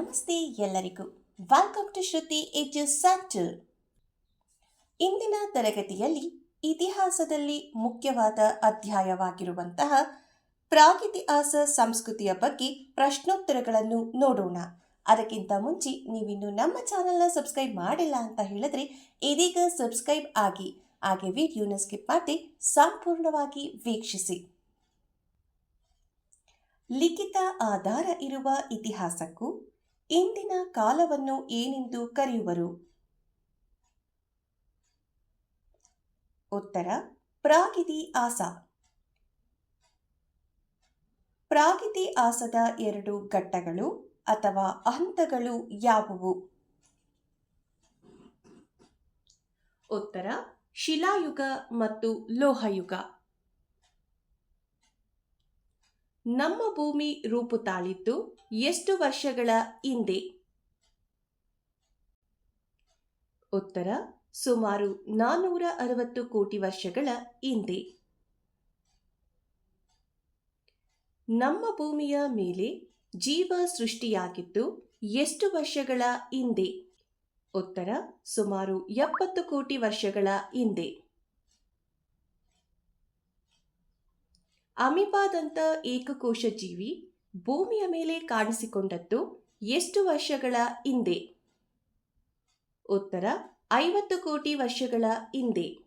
ನಮಸ್ತೆ ಎಲ್ಲರಿಗೂ. Welcome to Shruti edu centre ಇಂದಿನ ತರಗತಿಯಲ್ಲಿ ಇತಿಹಾಸದಲ್ಲಿ ಮುಖ್ಯವಾದ ಅಧ್ಯಾಯವಾಗಿರುವಂತಹ ಪ್ರಾಗಿತಿಹಾಸ ಸಂಸ್ಕೃತಿಯ ಬಗ್ಗೆ ಪ್ರಶ್ನೋತ್ತರಗಳನ್ನು ನೋಡೋಣ. ಅದಕ್ಕಿಂತ ಮುಂಚೆ ನೀವಿನ್ನು ನಮ್ಮ ಚಾನಲ್ನ ಸಬ್ಸ್ಕ್ರೈಬ್ ಮಾಡಿಲ್ಲ ಅಂತ ಹೇಳಿದ್ರೆ ಇದೀಗ ಸಬ್ಸ್ಕ್ರೈಬ್ ಆಗಿ, ಹಾಗೆ ವಿಡಿಯೋನ ಸ್ಕಿಪ್ ಮಾಡಿ ಸಂಪೂರ್ಣವಾಗಿ ವೀಕ್ಷಿಸಿ. ಲಿಖಿತ ಆಧಾರ ಇರುವ ಇತಿಹಾಸಕ್ಕೂ ಇಂದಿನ ಕಾಲವನ್ನು ಏನೆಂದು ಕರೆಯುವರು? ಉತ್ತರ, ಪ್ರಾಗಿತಿ ಆಸ. ಪ್ರಾಗಿತಿ ಆಸದ ಎರಡು ಘಟ್ಟಗಳು ಅಥವಾ ಹಂತಗಳು ಯಾವುವು? ಉತ್ತರ, ಶಿಲಾಯುಗ ಮತ್ತು ಲೋಹಯುಗ. ನಮ್ಮ ಭೂಮಿ ರೂಪು ತಾಳಿದ್ದು ಎಷ್ಟು ವರ್ಷಗಳ ಹಿಂದೆ? ಉತ್ತರ, ಸುಮಾರು ನಾನ್ನೂರ ಅರವತ್ತು ಕೋಟಿ ವರ್ಷಗಳ ಹಿಂದೆ. ನಮ್ಮ ಭೂಮಿಯ ಮೇಲೆ ಜೀವ ಸೃಷ್ಟಿಯಾಗಿದ್ದು ಎಷ್ಟು ವರ್ಷಗಳ ಹಿಂದೆ? ಉತ್ತರ, ಸುಮಾರು ಎಪ್ಪತ್ತು ಕೋಟಿ ವರ್ಷಗಳ ಹಿಂದೆ. ಅಮಿಬಾದಂಥ ಏಕಕೋಶ ಜೀವಿ ಭೂಮಿಯ ಮೇಲೆ ಕಾಣಿಸಿಕೊಂಡದ್ದು ಎಷ್ಟು ವರ್ಷಗಳ ಹಿಂದೆ? ಉತ್ತರ, ಐವತ್ತು ಕೋಟಿ ವರ್ಷಗಳ ಹಿಂದೆ.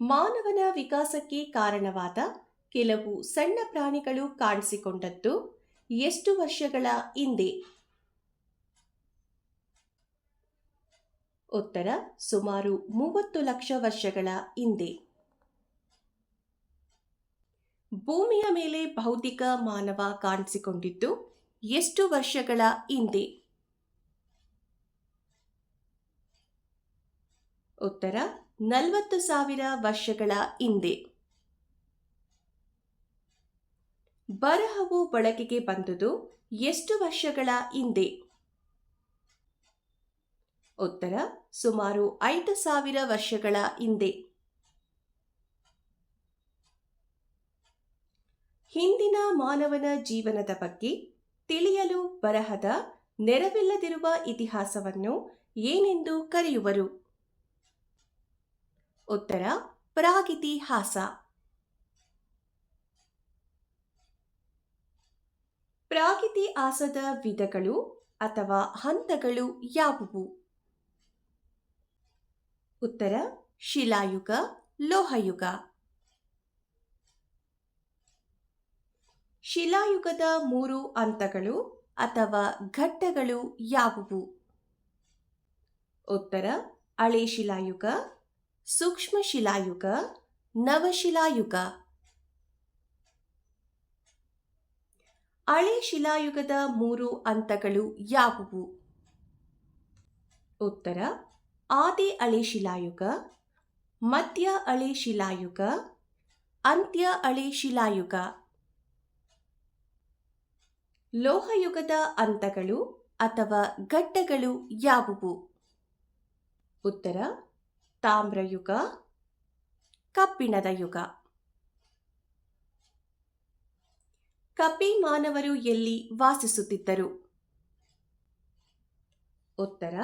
ಮಾನವನ ವಿಕಾಸಕ್ಕೆ ಕಾರಣವಾದ ಕೆಲವು ಸಣ್ಣ ಪ್ರಾಣಿಗಳು ಕಾಣಿಸಿಕೊಂಡದ್ದು ಎಷ್ಟು ವರ್ಷಗಳ ಹಿಂದೆ? ಉತ್ತರ, ಸುಮಾರು ಮೂವತ್ತು ಲಕ್ಷ ವರ್ಷಗಳ ಹಿಂದೆ. ಭೂಮಿಯ ಮೇಲೆ ಭೌತಿಕ ಮಾನವ ಕಾಣಿಸಿಕೊಂಡಿದ್ದು ಎಷ್ಟು ವರ್ಷಗಳ ಹಿಂದೆ? ಉತ್ತರ, ನಲವತ್ತು ಸಾವಿರ ವರ್ಷಗಳ ಹಿಂದೆ. ಬರಹವು ಬಳಕೆಗೆ ಬಂದುದು ಎಷ್ಟು ವರ್ಷಗಳ ಹಿಂದೆ? ಉತ್ತರ, ಸುಮಾರು ಐದು ಸಾವಿರ ವರ್ಷಗಳ ಹಿಂದೆ. ಹಿಂದಿನ ಮಾನವನ ಜೀವನದ ಬಗ್ಗೆ ತಿಳಿಯಲು ಬರಹದ ನೆರವಿಲ್ಲದಿರುವ ಇತಿಹಾಸವನ್ನು ಏನೆಂದು ಕರೆಯುವರು? ಉತ್ತರ ಪ್ರಾಗಿತಿಹಾಸ ಪ್ರಾಗಿತಿಹಾಸದ ವಿಧಗಳು ಅಥವಾ ಹಂತಗಳು ಯಾವುವು? ಉತ್ತರ, ಶಿಲಾಯುಗ, ಲೋಹಯುಗ. ಶಿಲಾಯುಗದ ಮೂರು ಹಂತಗಳು ಅಥವಾ ಘಟ್ಟಗಳು ಯಾವುವು? ಉತ್ತರ, ಹಳೆ ಶಿಲಾಯುಗ, ಸೂಕ್ಷ್ಮ ಶಿಲಾಯುಗ ನವಶಿಲಾಯುಗ ಹಳೆ ಶಿಲಾಯುಗದ ಮೂರು ಹಂತಗಳು ಯಾವುವು? ಉತ್ತರ, ಆದಿ ಹಳೆ ಶಿಲಾಯುಗ, ಮಧ್ಯ ಹಳೆ ಶಿಲಾಯುಗ, ಅಂತ್ಯ ಹಳೆ ಶಿಲಾಯುಗ. ಲೋಹಯುಗದ ಅಂತಗಳು ಅಥವಾ ಘಟ್ಟಗಳು ಯಾವುವು? ಉತ್ತರ, ತಾಮ್ರಯುಗ, ಕಬ್ಬಿಣದ ಯುಗ. ಕಪಿ ಮಾನವರು ಎಲ್ಲಿ ವಾಸಿಸುತ್ತಿದ್ದರು? ಉತ್ತರ,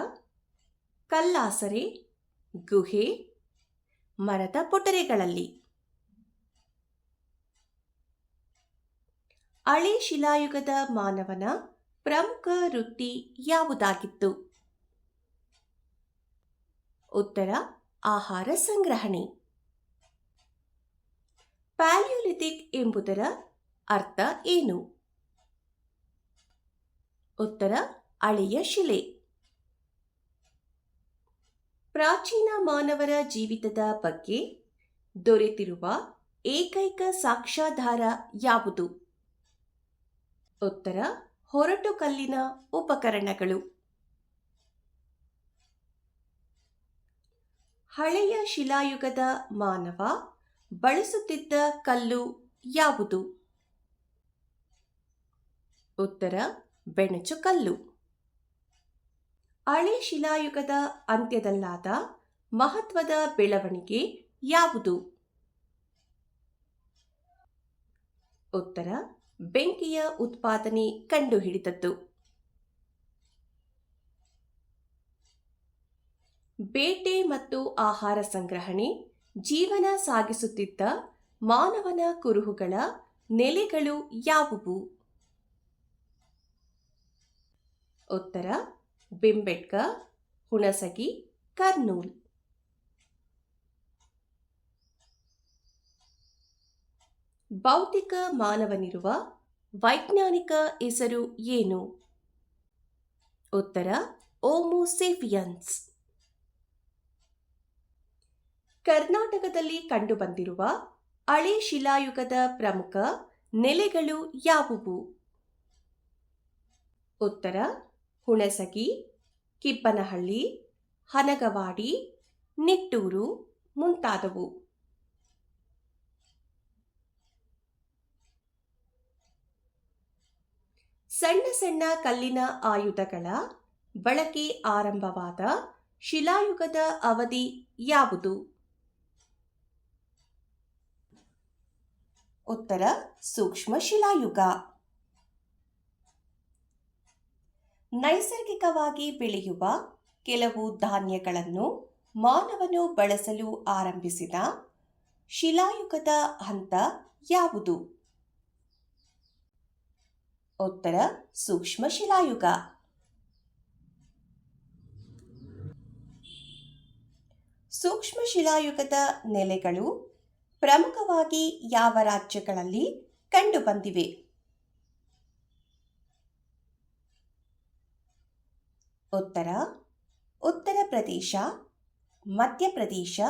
ಕಲ್ಲಾಸರೆ, ಗುಹೆ, ಮರದ ಪೊಟರೆಗಳಲ್ಲಿ. ಹಳೆ ಶಿಲಾಯುಗದ ಮಾನವನ ಪ್ರಮುಖ ವೃತ್ತಿ ಯಾವುದಾಗಿತ್ತು? ಉತ್ತರ, ಆಹಾರ ಸಂಗ್ರಹಣೆ. ಪ್ಯಾಲಿಯೋಲಿಥಿಕ್ ಎಂಬುದರ ಅರ್ಥ ಏನು? ಉತ್ತರ, ಹಳೆಯ ಶಿಲೆ. ಪ್ರಾಚೀನ ಮಾನವರ ಜೀವಿತದ ಬಗ್ಗೆ ದೊರೆತಿರುವ ಏಕೈಕ ಸಾಕ್ಷ್ಯಾಧಾರ ಯಾವುದು? ಉತ್ತರ, ಹೊರಟು ಕಲ್ಲಿನ ಉಪಕರಣಗಳು. ಹಳೆಯ ಶಿಲಾಯುಗದ ಮಾನವ ಬಳಸುತ್ತಿದ್ದ ಕಲ್ಲು ಯಾವುದು? ಉತ್ತರ, ಬೆಣಚು ಕಲ್ಲು. ಹಳೆ ಶಿಲಾಯುಗದ ಅಂತ್ಯದಲ್ಲಾದ ಮಹತ್ವದ ಬೆಳವಣಿಗೆ ಯಾವುದು? ಉತ್ತರ ಬೆಂಕಿಯ ಉತ್ಪಾದನೆ ಕಂಡುಹಿಡಿದದ್ದು. ಬೇಟೆ ಮತ್ತು ಆಹಾರ ಸಂಗ್ರಹಣೆ, ಜೀವನ ಸಾಗಿಸುತ್ತಿದ್ದ ಮಾನವನ ಕುರುಹುಗಳ ನೆಲೆಗಳು ಯಾವುವು? ಉತ್ತರ, ಬಿಂಬೆಟ್ಕ, ಹುಣಸಗಿ, ಕರ್ನೂಲ್. ಭೌತಿಕ ಮಾನವನಿರುವ ವೈಜ್ಞಾನಿಕ ಹೆಸರು ಏನು? ಉತ್ತರ ಓಮೋಸೇಫಿಯನ್ಸ್ ಕರ್ನಾಟಕದಲ್ಲಿ ಕಂಡುಬಂದಿರುವ ಹಳೆ ಶಿಲಾಯುಗದ ಪ್ರಮುಖ ನೆಲೆಗಳು ಯಾವುವು? ಉತ್ತರ, ಹುಣಸಗಿ, ಕಿಬ್ಬನಹಳ್ಳಿ, ಹನಗವಾಡಿ, ನಿಟ್ಟೂರು ಮುಂತಾದವು. ಸಣ್ಣ ಸಣ್ಣ ಕಲ್ಲಿನ ಆಯುಧಗಳ ಬಳಕೆ ಆರಂಭವಾದ ಶಿಲಾಯುಗದ ಅವಧಿ ಯಾವುದು? ಉತ್ತರ, ಸೂಕ್ಷ್ಮ ಶಿಲಾಯುಗ. ನೈಸರ್ಗಿಕವಾಗಿ ಬೆಳೆಯುವ ಕೆಲವು ಧಾನ್ಯಗಳನ್ನು ಮಾನವನು ಬಳಸಲು ಆರಂಭಿಸಿದ ಶಿಲಾಯುಗದ ಹಂತ ಯಾವುದು? ಉತ್ತರ ಸೂಕ್ಷ್ಮ ಶಿಲಾಯುಗ. ಸೂಕ್ಷ್ಮ ಶಿಲಾಯುಗದ ನೆಲೆಗಳು ಪ್ರಮುಖವಾಗಿ ಯಾವ ರಾಜ್ಯಗಳಲ್ಲಿ ಕಂಡುಬಂದಿವೆ? ಉತ್ತರ ಉತ್ತರ ಪ್ರದೇಶ ಮಧ್ಯಪ್ರದೇಶ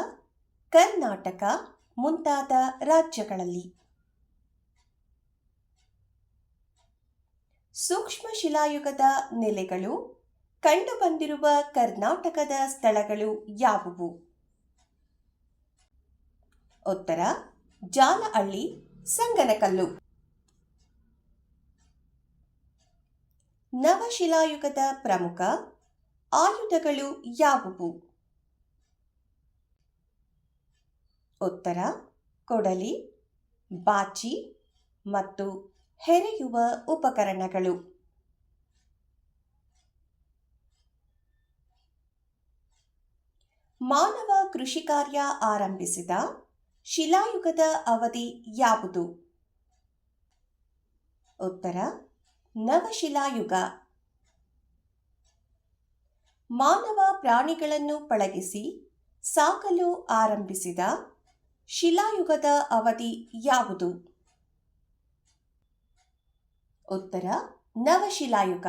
ಕರ್ನಾಟಕ ಮುಂತಾದ ರಾಜ್ಯಗಳಲ್ಲಿ. ಸೂಕ್ಷ್ಮ ಶಿಲಾಯುಗದ ನೆಲೆಗಳು, ಕಂಡುಬಂದಿರುವ ಕರ್ನಾಟಕದ ಸ್ಥಳಗಳು ಯಾವುವು? ಉತ್ತರ, ಜಾಲಹಳ್ಳಿ, ಸಂಗನಕಲ್ಲು. ನವಶಿಲಾಯುಗದ ಪ್ರಮುಖ ಆಯುಧಗಳು ಯಾವುವು? ಉತ್ತರ, ಕೊಡಲಿ, ಬಾಚಿ ಮತ್ತು ಹೆರೆಯುವ ಉಪಕರಣಗಳು. ಮಾನವ ಕೃಷಿ ಕಾರ್ಯ ಆರಂಭಿಸಿದ ಶಿಲಾಯುಗದ ಅವಧಿ ಯಾವುದು? ಉತ್ತರ, ನವಶಿಲಾಯುಗ. ಮಾನವ ಪ್ರಾಣಿಗಳನ್ನು ಪಳಗಿಸಿ ಸಾಕಲು ಆರಂಭಿಸಿದ ಶಿಲಾಯುಗದ ಅವಧಿ ಯಾವುದು? ಉತ್ತರ, ನವಶಿಲಾಯುಗ.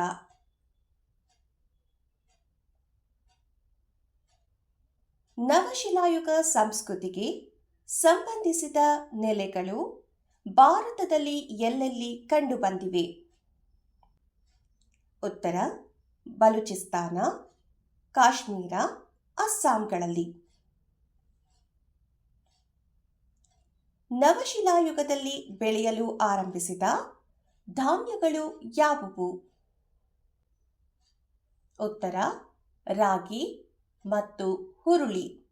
ನವಶಿಲಾಯುಗ ಸಂಸ್ಕೃತಿಗೆ ಸಂಬಂಧಿಸಿದ ನೆಲೆಗಳು ಭಾರತದಲ್ಲಿ ಎಲ್ಲೆಲ್ಲಿ ಕಂಡುಬಂದಿವೆ? ಉತ್ತರ, ಬಲೂಚಿಸ್ತಾನ, ಕಾಶ್ಮೀರ, ಅಸ್ಸಾಂಗಳಲ್ಲಿ. ನವಶಿಲಾಯುಗದಲ್ಲಿ ಬೆಳೆಯಲು ಆರಂಭಿಸಿದ ಧಾನ್ಯಗಳು ಯಾವುವು? ಉತ್ತರ, ರಾಗಿ ಮತ್ತು ಹುರುಳಿ.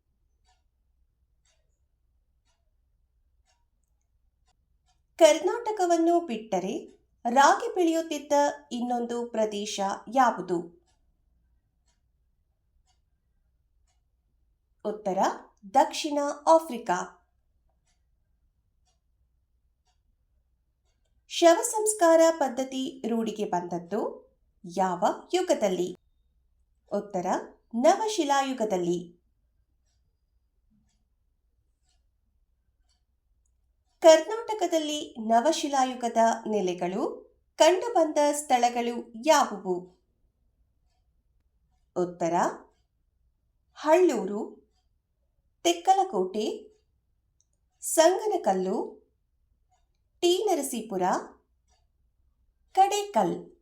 ಕರ್ನಾಟಕವನ್ನು ಬಿಟ್ಟರೆ ರಾಗಿ ಬೆಳೆಯುತ್ತಿದ್ದ ಇನ್ನೊಂದು ಪ್ರದೇಶ ಯಾವುದು? ಉತ್ತರ, ದಕ್ಷಿಣ ಆಫ್ರಿಕಾ. ಶವ ಸಂಸ್ಕಾರ ಪದ್ಧತಿ ರೂಢಿಗೆ ಬಂದದ್ದು ಯಾವ ಯುಗದಲ್ಲಿ? ಉತ್ತರ ನವಶಿಲಾಯುಗದಲ್ಲಿ ಕರ್ನಾಟಕದಲ್ಲಿ ನವಶಿಲಾಯುಗದ ನೆಲೆಗಳು ಕಂಡುಬಂದ ಸ್ಥಳಗಳು ಯಾವುವು? ಉತ್ತರ, ಹಳ್ಳೂರು, ತೆಕ್ಕಲಕೋಟೆ, ಸಂಗನಕಲ್ಲು ಟಿ ನರಸೀಪುರ ಕಡೇಕಲ್.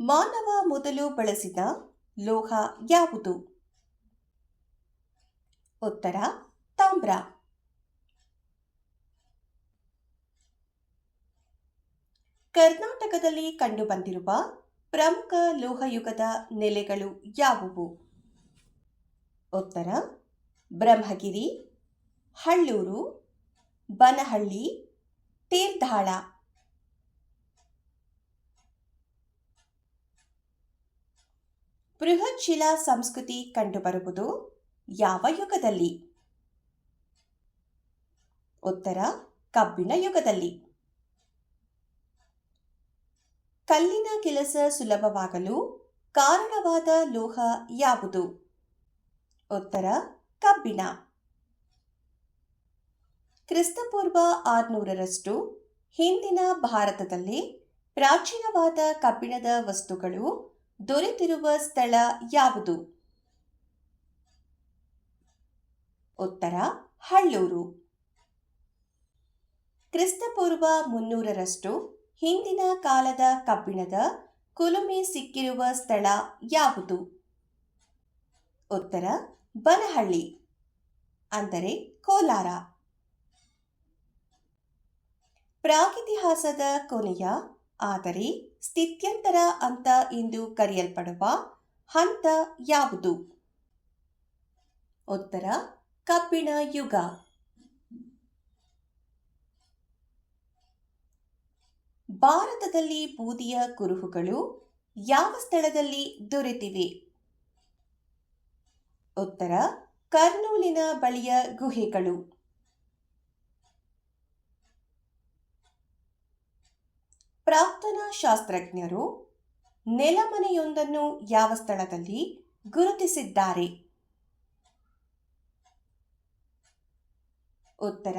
ಮಾನವ ಮೊದಲು ಬಳಸಿದ ಲೋಹ ಯಾವುದು? ಉತ್ತರ, ತಾಮ್ರ. ಕರ್ನಾಟಕದಲ್ಲಿ ಕಂಡುಬಂದಿರುವ ಪ್ರಮುಖ ಲೋಹಯುಗದ ನೆಲೆಗಳು ಯಾವುವು? ಉತ್ತರ ಬ್ರಹ್ಮಗಿರಿ, ಹಳ್ಳೂರು, ಬನಹಳ್ಳಿ, ತೀರ್ಥಾಳ. ಬೃಹತ್ ಶಿಲಾ ಸಂಸ್ಕೃತಿ ಕಂಡುಬರುವುದು ಯಾವ ಯುಗದಲ್ಲಿ? ಉತ್ತರ, ಕಬ್ಬಿಣ ಯುಗದಲ್ಲಿ. ಕಲ್ಲಿನ ಕೆಲಸ ಸುಲಭವಾಗಲು ಕಾರಣವಾದ ಲೋಹ ಯಾವುದು? ಉತ್ತರ ಕಬ್ಬಿಣ. ಕ್ರಿಸ್ತಪೂರ್ವ ಆರುನೂರರಷ್ಟು ಹಿಂದಿನ ಭಾರತದಲ್ಲಿ ಪ್ರಾಚೀನವಾದ ಕಬ್ಬಿಣದ ವಸ್ತುಗಳು ದೊರೆತಿರುವ ಸ್ಥಳ ಯಾವುದು? ಉತ್ತರ, ಹಳ್ಳೂರು. ಕ್ರಿಸ್ತಪೂರ್ವ ಮುನ್ನೂರರಷ್ಟು ಹಿಂದಿನ ಕಾಲದ ಕಬ್ಬಿಣದ ಕುಲುಮೆ ಸಿಕ್ಕಿರುವ ಸ್ಥಳ ಯಾವುದು? ಉತ್ತರ ಬನಹಳ್ಳಿ ಅಂದರೆ ಕೋಲಾರ. ಪ್ರಾಗಿತಿಹಾಸದ ಕೊನೆಯ, ಆದರೆ ಸ್ಥಿತ್ಯಂತರ ಅಂತ ಎಂದು ಕರೆಯಲ್ಪಡುವ ಹಂತ ಯಾವುದು? ಉತ್ತರ, ಕಬ್ಬಿಣ ಯುಗ. ಭಾರತದಲ್ಲಿ ಬೂದಿಯ ಕುರುಹುಗಳು ಯಾವ ಸ್ಥಳದಲ್ಲಿ ದೊರೆತಿವೆ? ಉತ್ತರ, ಕರ್ನೂಲಿನ ಬಳಿಯ ಗುಹೆಗಳು. ಪ್ರಾರ್ಥನಾ ಶಾಸ್ತ್ರಜ್ಞರು ನೆಲಮನೆಯೊಂದನ್ನು ಯಾವ ಸ್ಥಳದಲ್ಲಿ ಗುರುತಿಸಿದ್ದಾರೆ? ಉತ್ತರ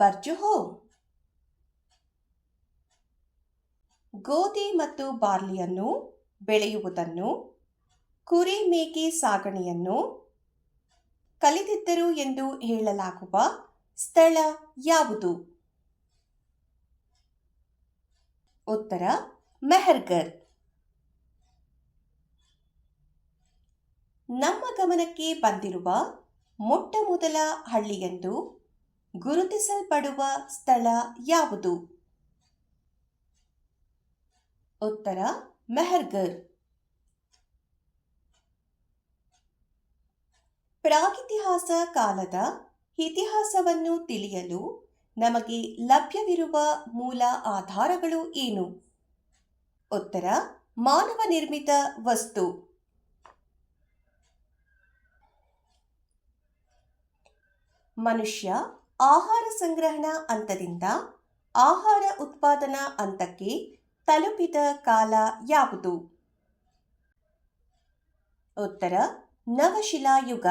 ಬರ್ಜುಹೋ ಗೋಧಿ ಮತ್ತು ಬಾರ್ಲಿಯನ್ನು ಬೆಳೆಯುವುದನ್ನು ಕುರಿ ಮೇಕೆ ಸಾಗಣೆಯನ್ನು ಕಲಿತಿದ್ದರು ಎಂದು ಹೇಳಲಾಗುವ ಸ್ಥಳ ಯಾವುದು? ಉತ್ತರ ಮೆಹರ್ಗರ್ ನಮ್ಮ ಗಮನಕ್ಕೆ ಬಂದಿರುವ ಮೊಟ್ಟ ಮೊದಲ ಹಳ್ಳಿಯೆಂದು ಗುರುತಿಸಲ್ಪಡುವ ಸ್ಥಳ ಯಾವುದು? ಉತ್ತರ ಮೆಹರ್ಗರ್ ಪ್ರಾಗಿತಿಹಾಸ ಕಾಲದ ಇತಿಹಾಸವನ್ನು ತಿಳಿಯಲು ನಮಗೆ ಲಭ್ಯವಿರುವ ಮೂಲ ಆಧಾರಗಳು ಏನು? ಉತ್ತರ, ಮಾನವ ನಿರ್ಮಿತ ವಸ್ತು. ಮನುಷ್ಯ ಆಹಾರ ಸಂಗ್ರಹಣ ಹಂತದಿಂದ ಆಹಾರ ಉತ್ಪಾದನಾ ಹಂತಕ್ಕೆ ತಲುಪಿದ ಕಾಲ ಯಾವುದು? ಉತ್ತರ, ನವಶಿಲಾಯುಗ.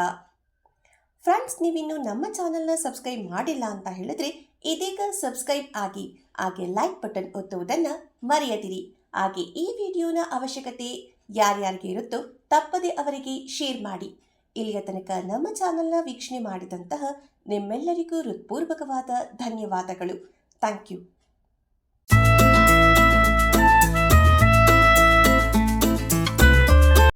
ಫ್ರೆಂಡ್ಸ್, ನೀವಿನ್ನು ನಮ್ಮ ಚಾನಲ್ನ ಸಬ್ಸ್ಕ್ರೈಬ್ ಮಾಡಿಲ್ಲ ಅಂತ ಹೇಳಿದ್ರೆ ಇದೀಗ ಸಬ್ಸ್ಕ್ರೈಬ್ ಆಗಿ, ಹಾಗೆ ಲೈಕ್ ಬಟನ್ ಒತ್ತುವುದನ್ನು ಮರೆಯದಿರಿ. ಹಾಗೆ ಈ ವಿಡಿಯೋನ ಅವಶ್ಯಕತೆ ಯಾರ್ಯಾರಿಗೆ ಇರುತ್ತೋ ತಪ್ಪದೆ ಅವರಿಗೆ ಶೇರ್ ಮಾಡಿ. ಇಲ್ಲಿಯ ತನಕ ನಮ್ಮ ಚಾನಲ್ನ ವೀಕ್ಷಣೆ ಮಾಡಿದಂತಹ ನಿಮ್ಮೆಲ್ಲರಿಗೂ ಹೃತ್ಪೂರ್ವಕವಾದ ಧನ್ಯವಾದಗಳು. Thank you.